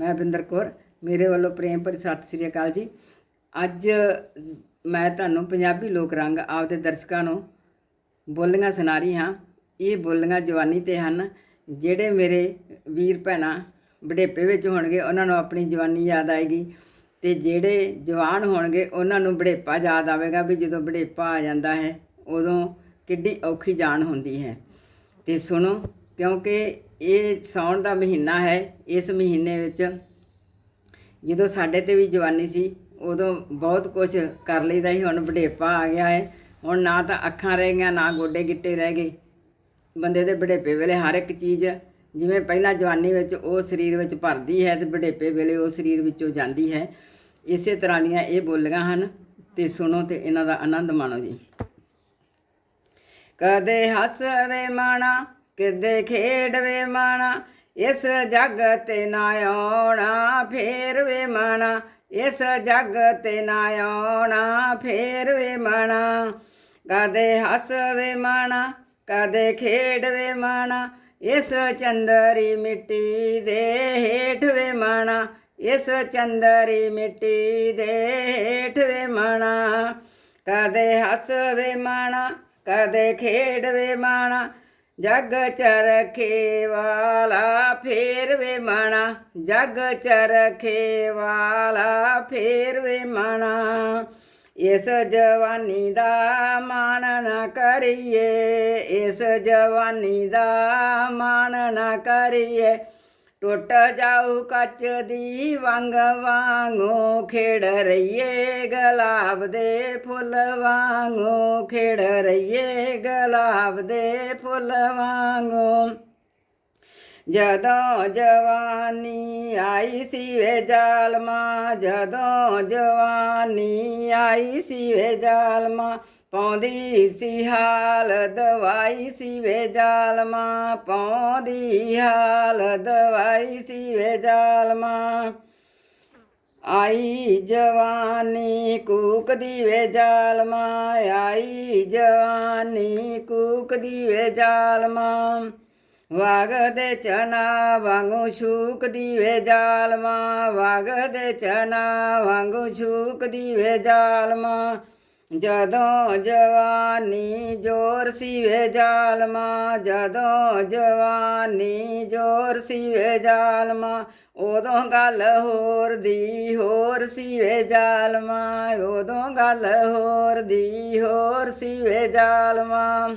ਮੈਂ ਬਿੰਦਰ ਕੌਰ, ਮੇਰੇ ਵੱਲੋਂ ਪ੍ਰੇਮ ਭਰੀ ਸਤਿ ਸ੍ਰੀ ਅਕਾਲ ਜੀ। ਅੱਜ ਮੈਂ ਤੁਹਾਨੂੰ ਪੰਜਾਬੀ ਲੋਕ ਰੰਗ ਆਪਦੇ ਦਰਸ਼ਕਾਂ ਨੂੰ ਬੋਲੀਆਂ ਸੁਣਾ ਰਹੀ ਹਾਂ। ਇਹ ਬੋਲੀਆਂ ਜਵਾਨੀ ਤੇ ਹਨ, ਜਿਹੜੇ ਮੇਰੇ ਵੀਰ ਭੈਣਾਂ ਬੁਢੇਪੇ ਵਿੱਚ ਹੋਣਗੇ, ਉਹਨਾਂ ਨੂੰ ਆਪਣੀ ਜਵਾਨੀ ਯਾਦ ਆਏਗੀ ਤੇ ਜਿਹੜੇ ਜਵਾਨ ਹੋਣਗੇ, ਉਹਨਾਂ ਨੂੰ ਬੁਢੇਪਾ ਯਾਦ ਆਵੇਗਾ ਵੀ ਜਦੋਂ ਬੁਢੇਪਾ ਆ ਜਾਂਦਾ ਹੈ, ਉਦੋਂ ਕਿੱਡੀ ਔਖੀ ਜਾਨ ਹੁੰਦੀ ਹੈ। ਤੇ ਸੁਣੋ ਕਿਉਂਕਿ ਇਹ ਸਾਉਣ ਦਾ ਮਹੀਨਾ ਹੈ, ਇਸ ਮਹੀਨੇ ਵਿੱਚ ਜਦੋਂ ਸਾਡੇ ਤੇ ਵੀ ਜਵਾਨੀ ਸੀ, ਉਦੋਂ ਬਹੁਤ ਕੁਝ ਕਰ ਲਈਦਾ ਸੀ, ਹੁਣ ਬੁਢੇਪਾ ਆ ਗਿਆ ਹੈ, ਹੁਣ ਨਾ ਤਾਂ ਅੱਖਾਂ ਰਹਿ ਗਈਆਂ, ਨਾ ਗੋਡੇ ਗਿੱਟੇ ਰਹਿ ਗਏ। ਬੰਦੇ ਦੇ ਬੁਢੇਪੇ ਵੇਲੇ ਹਰ ਇੱਕ ਚੀਜ਼, ਜਿਵੇਂ ਪਹਿਲਾਂ ਜਵਾਨੀ ਵਿੱਚ ਉਹ ਸਰੀਰ ਵਿੱਚ ਭਰਦੀ ਹੈ ਤੇ ਬੁਢੇਪੇ ਵੇਲੇ ਉਹ ਸਰੀਰ ਵਿੱਚੋਂ ਜਾਂਦੀ ਹੈ। ਇਸੇ ਤਰ੍ਹਾਂ ਦੀਆਂ ਇਹ ਬੋਲੀਆਂ ਹਨ, ਤੇ ਸੁਣੋ ਤੇ ਇਹਨਾਂ ਦਾ ਆਨੰਦ ਮਾਣੋ ਜੀ। ਕਦੇ ਹੱਸਵੇ ਮਾਣਾ ਕਿਦੇ ਖੇਡਵੇ ਮਾਣਾ, ਇਸ ਜਗ ਤੇ ਨਾ ਆਉਣਾ ਫੇਰ ਵੇ ਮਾਣਾ, ਇਸ ਜਗ ਤੇ ਨਾ ਆਉਣਾ ਫੇਰ ਵੇ ਮਾਣਾ। ਕਦੇ ਹੱਸਵੇ ਮਾਣਾ, ਕਦੇ ਖੇਡਵੇ ਮਾਣਾ, ਇਸ ਚੰਦਰੀ ਮਿੱਟੀ ਦੇ ਹੇਠ ਵੇ ਮਾਣਾ, ਇਸ ਚੰਦਰੀ ਮਿੱਟੀ ਦੇ ਹੇਠ ਵੇ ਮਾਣਾ। ਕਦੇ ਹੱਸ ਵੇ ਮਾਣਾ, ਕਦੇ ਖੇਡ ਵੇ ਮਾਣਾ ਜਗ ਚਰਖੇ ਵਾਲਾ ਫੇਰ ਵੇ ਮਾਣਾ। ਜਗ ਚਰਖੇ ਵਾਲਾ ਫੇਰ ਵੇ ਮਾਣਾ। ਇਸ ਜਵਾਨੀ ਦਾ ਮਾਣ ਨਾ ਕਰੀਏ। ਇਸ ਜਵਾਨੀ ਦਾ ਮਾਣ ਨਾ ਕਰੀਏ। ਟੁੱਟ ਜਾਊ ਕੱਚ ਦੀ ਵੰਗ ਵਾਂਗੂ ਖੇਡ ਰਹੀਏ ਗਲਾਬ ਦੇ ਫੁੱਲ ਵਾਂਗੂ ਖੇਡ ਰਹੀਏ ਗਲਾਬ ਦੇ ਫੁੱਲ ਵਾਂਗੂ। ਜਦੋਂ ਜਵਾਨੀ ਆਈ ਸੀ ਵੇ ਜਾਲਮਾ, ਜਦੋਂ ਜਵਾਨੀ ਆਈ ਸੀ ਵੇ ਜਾਲਮਾ ਪਾਉਂਦੀ ਸੀ ਹਾਲ, ਦਵਾਈ ਸੀ ਵੇ ਜਾਲਮਾ। ਪਾਉਂਦੀ ਹਾਲ, ਦਵਾਈ ਸੀ ਵੇ ਜਾਲਮਾ। ਆਈ ਜਵਾਨੀ ਕੂਕਦੀ ਵੇ ਜਾਲਮਾ। ਆਈ ਜਵਾਨੀ ਕੂਕਦੀ ਵੇ ਜਾਲਮਾ। ਵਾਗ ਦੇ ਚਨਾ ਵਾਂਗੂ ਛੂਕ ਦੀਵੇ ਜਾਲਮਾ। ਵਾਗ ਦੇ ਚਨਾ ਵਾਂਗੂ ਛੂਕਦੀ ਦੀਵੇ ਜਾਲਮਾ। ਜਦੋਂ ਜਵਾਨੀ ਜੋਰ ਸੀਵੇ ਜਾਲਮਾ, ਜਦੋਂ ਜਵਾਨੀ ਜੋਰ ਸੀਵੇ ਜਾਲਮਾ, ਉਦੋਂ ਗੱਲ ਹੋਰ ਦੀ ਹੋਰ ਸੀਵੇ ਜਾਲਮਾ, ਉਦੋਂ ਗੱਲ ਹੋਰ ਦੀ ਹੋਰ ਸੀਵੇ ਜਾਲਮਾ।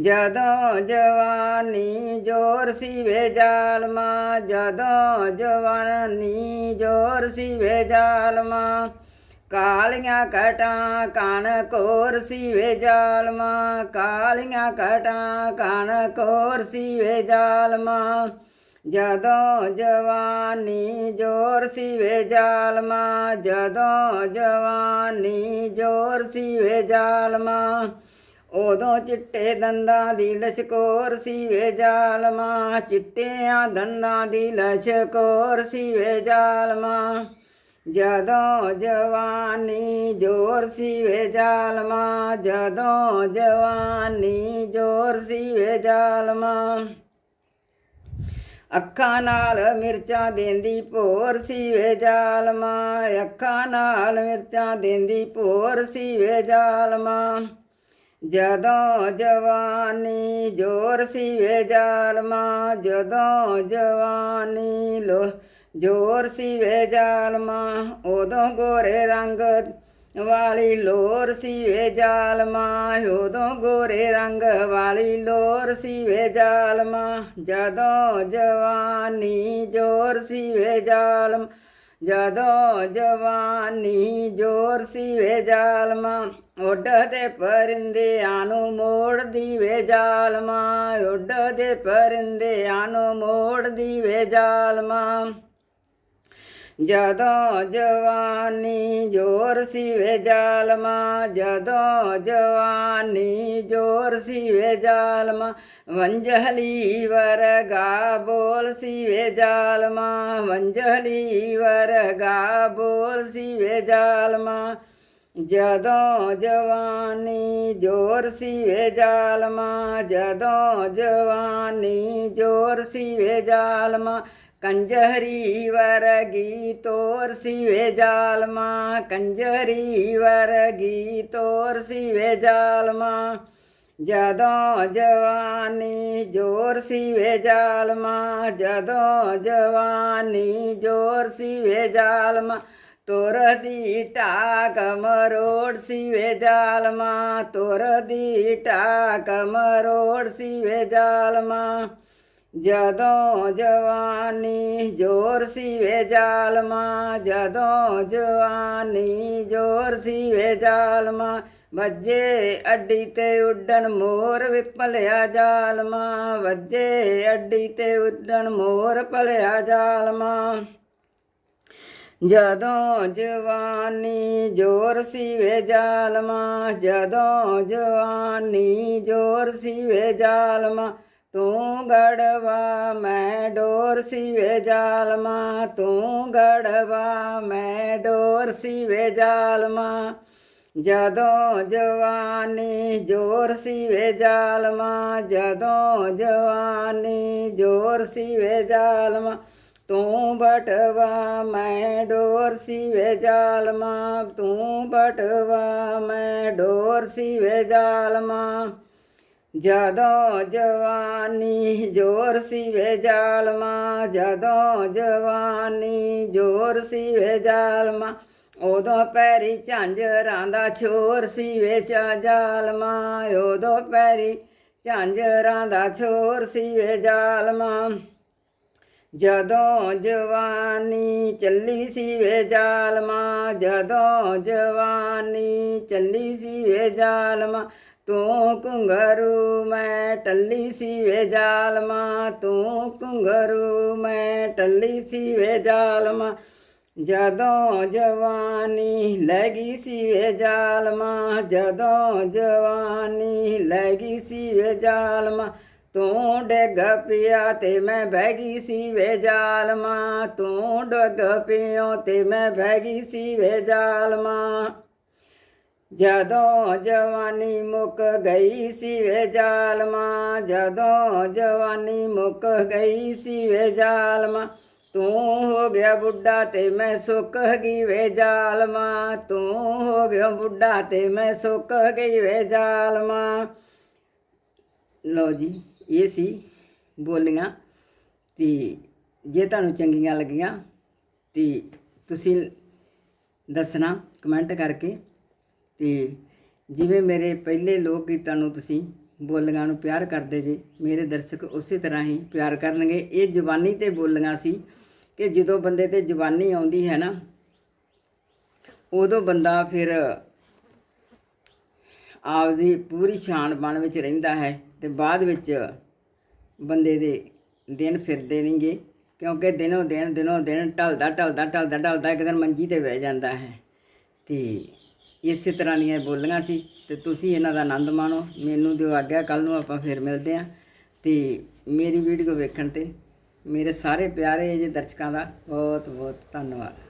ਜਦੋਂ ਜਵਾਨੀ ਜੋਰ ਸੀਵੇ ਜਾਲਮਾ, ਜਦੋਂ ਜਵਾਨੀ ਜੋਰ ਸੀਵੇ ਜਾਲਮਾ। ਕਾਲੀਆਂ ਕਟਾਂ ਕਣ ਕੋਰ ਸੀਵੇ ਜਾਲਮਾ, ਕਾਲੀਆਂ ਕਟਾਂ ਕਣ ਕੋਰ ਸੀਵੇ ਜਾਲਮਾ। ਜਦੋਂ ਜਵਾਨੀ ਜੋਰ ਸੀਵੇ ਜਾਲਮਾ, ਜਦੋਂ ਜਵਾਨੀ ਜੋਰ ਸੀਵੇ ਜਾਲਮਾ। ਉਦੋਂ ਚਿੱਟੇ ਦੰਦਾਂ ਦੀ ਲਸ਼ਕੋਰ ਸੀਵੇ ਜਾਲਮਾ, ਚਿੱਟਿਆਂ ਦੰਦਾਂ ਦੀ ਲਸ਼ਕੋਰ ਸੀਵੇ ਜਾਲਮਾ। ਜਦੋਂ ਜਵਾਨੀ ਜੋਰ ਸੀਵੇ ਜਾਲਮਾ, ਜਦੋਂ ਜਵਾਨੀ ਜੋਰ ਸੀਵੇ ਜਾਲਮਾ। ਅੱਖਾਂ ਨਾਲ ਮਿਰਚਾਂ ਦੇਂਦੀ ਭੋਰ ਸੀਵੇ ਜਾਲਮਾ, ਅੱਖਾਂ ਨਾਲ ਮਿਰਚਾਂ ਦੇਂਦੀ ਭੋਰ ਸੀਵੇ ਜਾਲਮਾ। ਜਦੋਂ ਜਵਾਨੀ ਜੋਰ ਸੀਵੇ ਜਾਲਮਾ, ਜਦੋਂ ਜਵਾਨੀ ਲੋ ਜੋਰ ਸੀਵੇ ਜਾਲਮਾ ਉਦੋਂ ਗੋਰੇ ਰੰਗ ਵਾਲੀ ਲੋਰ ਸੀਵੇ ਜਾਲਮਾ ਉਦੋਂ ਗੋਰੇ ਰੰਗ ਵਾਲੀ ਲੋਰ ਸੀਵੇ ਜਾਲਮਾ ਜਦੋਂ ਜਵਾਨੀ ਜੋਰ ਸੀਵੇ ਜਾਲਮ ਜਦੋਂ ਜਵਾਨੀ ਜੋਰ ਸੀਵੇ ਜਾਲਮਾ ਉੱਡਦੇ ਪਰਿੰਦਿਆਂ ਨੂੰ ਮੋੜਦੀ ਵੇ ਜਾਲਮਾ ਉੱਡਦੇ ਪਰਿੰਦਿਆਂ ਨੂੰ ਮੋੜਦੀ ਵੇ ਜਾਲਮਾ ਜਦੋਂ ਜਵਾਨੀ ਜੋਰ ਸੀਵੇ ਜਾਲਮਾ, ਜਦੋਂ ਜਵਾਨੀ ਜੋਰ ਸੀਵੇ ਜਾਲਮਾ ਵੰਜਹਲੀ ਵਰਗਾ ਬੋਲ ਸੀਵੇ ਜਾਲਮਾ ਵੰਜਹਲੀ ਵਰਗਾ ਬੋਲ ਸੀਵੇ ਜਾਲਮਾ, ਜਦੋਂ ਜਵਾਨੀ ਜੋਰ ਸੀਵੇ ਜਾਲਮਾ, ਜਦੋਂ ਜਵਾਨੀ ਜੋਰ ਸੀਵੇ ਜਾਲਮਾ ਕੰਜਹਰੀ ਵਰਗੀ ਤੋਰ ਸੀਵੇ ਜਾਲਮਾ, ਕੰਜਹਰੀ ਵਰਗੀ ਤੋਰ ਸੀਵੇ ਜਾਲਮਾ। ਜਦੋਂ ਜਵਾਨੀ ਜੋਰ ਸੀਵੇ ਜਾਲਮਾ, ਜਦੋਂ ਜਵਾਨੀ ਜੋਰ ਸੀਵੇ ਜਾਲਮਾ ਤੋਰ ਦੀ ਢਾਕ ਮਰੋੜ ਸੀਵੇ ਜਾਲਮਾ ਤੋਰ ਦੀ ਢਾਕ ਮਰੋੜ ਸੀਵੇ ਜਾਲਮਾ। ਜਦੋਂ ਜਵਾਨੀ ਜੋਰ ਸੀਵੇ ਜਾਲਮਾ, ਜਦੋਂ ਜਵਾਨੀ ਜੋਰ ਸੀਵੇ ਜਾਲਮਾ, ਵੱਜੇ ਅੱਡੀ ਤੇ ਉੱਡਣ ਮੋਰ ਵਿਪਲਿਆ ਜਾਲਮਾ, ਵੱਜੇ ਅੱਡੀ ਤੇ ਉੱਡਣ ਮੋਰ ਭਲਿਆ ਜਾਲਮਾ। ਜਦੋਂ ਜਵਾਨੀ ਜੋਰ ਸੀਵੇ ਜਾਲਮਾ, ਜਦੋਂ ਜਵਾਨੀ ਜੋਰ ਸੀਵੇ ਜਾਲਮਾ ਤੂੰ ਗੜਵਾ, ਮੈਂ ਡੋਰ ਸੀਵੇ ਜਾਲਮਾ। ਤੂੰ ਗੜਵਾ, ਮੈਂ ਡੋਰ ਸੀਵੇ ਜਾਲਮਾ। ਜਦੋਂ ਜਵਾਨੀ ਜੋਰ ਸੀਵੇ ਜਾਲਮਾ, ਜਦੋਂ ਜਵਾਨੀ ਜੋਰ ਸੀਵੇ ਜਾਲਮਾ। ਤੂੰ ਬਟਵਾ, ਮੈਂ ਡੋਰ ਸੀਵੇ ਜਾਲਮਾ। ਤੂੰ ਬਟਵਾ, ਮੈਂ ਡੋਰ ਸੀਵੇ ਜਾਲਮਾ। ਜਦੋਂ ਜਵਾਨੀ ਜੋਰ ਸੀਵੇ ਜਾਲਮਾ, ਜਦੋਂ ਜਵਾਨੀ ਜੋਰ ਸੀਵੇ ਜਾਲਮਾ, ਉਦੋਂ ਪੈਰੀ ਝਾਂਜਰਾਂ ਦਾ ਛੋਰ ਸੀਵੇ ਚਾ ਜਾਲਮਾ, ਉਦੋਂ ਪੈਰੀ ਝਾਂਜਰਾਂ ਦਾ ਛੋਰ ਸੀਵੇ ਜਾਲਮਾ। ਜਦੋਂ ਜਵਾਨੀ ਚੱਲੀ ਸੀ ਵੇ ਜਾਲਮਾ, ਜਦੋਂ ਜਵਾਨੀ ਚੱਲੀ ਸੀ ਵੇ ਜਾਲਮਾ ਤੂੰ ਕੁੰਗਰੂ ਮੈਂ ਟੱਲੀ ਸੀ ਵੇ ਜਾਲਮਾ। ਤੂੰ ਕੁੰਗਰੂ ਮੈਂ ਟੱਲੀ ਸੀ ਵੇ ਜਦੋਂ ਜਵਾਨੀ ਲੱਗੀ ਸੀ ਵੇ ਜਾਲਮਾ, ਜਦੋਂ ਜਵਾਨੀ ਲੱਗੀ ਸੀ ਵੇ ਜਾਲਮਾ। ਤੂੰ ਡਿੱਗ ਪਿਆ ਤੇ ਮੈਂ ਬਹਿ ਗਈ ਸੀ ਵੇ ਜਾਲਮਾ। ਤੂੰ ਡਿੱਗ ਪਿਓ ਤੇ ਮੈਂ ਬਹਿ ਗਈ ਸੀ ਵੇ ਜਾਲਮਾ। ਜਦੋਂ ਜਵਾਨੀ ਮੁੱਕ ਗਈ ਸੀ ਵੇ ਜਾਲਮਾ, ਜਦੋਂ ਜਵਾਨੀ ਮੁੱਕ ਗਈ ਸੀ ਵੇ ਜਾਲਮਾ, ਤੂੰ ਹੋ ਗਿਆ ਬੁੱਢਾ ਤੇ ਮੈਂ ਸੁੱਕ ਗਈ ਵੇ ਜਾਲਮਾ, ਤੂੰ ਹੋ ਗਿਆ ਬੁੱਢਾ ਤੇ ਮੈਂ ਸੁੱਕ ਗਈ ਵੇ ਜਾਲਮਾ। ਲਓ ਜੀ, ਇਹ ਸੀ ਬੋਲੀਆਂ ਤੇ ਜੇ ਤੁਹਾਨੂੰ ਚੰਗੀਆਂ ਲੱਗੀਆਂ ਤੇ ਤੁਸੀਂ ਦੱਸਣਾ ਕਮੈਂਟ ਕਰਕੇ। ਅਤੇ ਜਿਵੇਂ ਮੇਰੇ ਪਹਿਲੇ ਲੋਕ ਗੀਤਾਂ ਨੂੰ ਤੁਸੀਂ ਬੋਲੀਆਂ ਨੂੰ ਪਿਆਰ ਕਰਦੇ ਜੇ, ਮੇਰੇ ਦਰਸ਼ਕ ਉਸੇ ਤਰ੍ਹਾਂ ਹੀ ਪਿਆਰ ਕਰਨਗੇ। ਇਹ ਜਵਾਨੀ ਤੇ ਬੋਲੀਆਂ ਸੀ ਕਿ ਜਦੋਂ ਬੰਦੇ ਤੇ ਜਵਾਨੀ ਆਉਂਦੀ ਹੈ ਨਾ, ਉਦੋਂ ਬੰਦਾ ਫਿਰ ਆਪਦੀ ਪੂਰੀ ਸ਼ਾਨ ਬਣ ਵਿੱਚ ਰਹਿੰਦਾ ਹੈ ਤੇ ਬਾਅਦ ਵਿੱਚ ਬੰਦੇ ਦੇ ਦਿਨ ਫਿਰਦੇ ਨਹੀਂਗੇ ਕਿਉਂਕਿ ਦਿਨੋਂ ਦਿਨ ਦਿਨੋਂ ਦਿਨ ਢਲਦਾ ਢਲਦਾ ਢਲਦਾ ਢਲਦਾ ਇੱਕ ਦਿਨ ਮੰਜੀ ਤੇ ਬਹਿ ਜਾਂਦਾ ਹੈ ਤੇ ਇਸੇ ਤਰ੍ਹਾਂ ਦੀਆਂ ਇਹ ਬੋਲੀਆਂ ਸੀ ਤੇ ਤੁਸੀਂ ਇਹਨਾਂ ਦਾ ਆਨੰਦ ਮਾਣੋ। ਮੈਨੂੰ ਦਿਓ ਆਗਿਆ ਕੱਲ ਨੂੰ ਆਪਾਂ ਫਿਰ ਮਿਲਦੇ ਆਂ ਤੇ ਮੇਰੀ ਵੀਡੀਓ ਵੇਖਣ ਤੇ ਮੇਰੇ ਸਾਰੇ ਪਿਆਰੇ ਜਿਹੇ ਦਰਸ਼ਕਾਂ ਦਾ ਬਹੁਤ ਬਹੁਤ ਧੰਨਵਾਦ।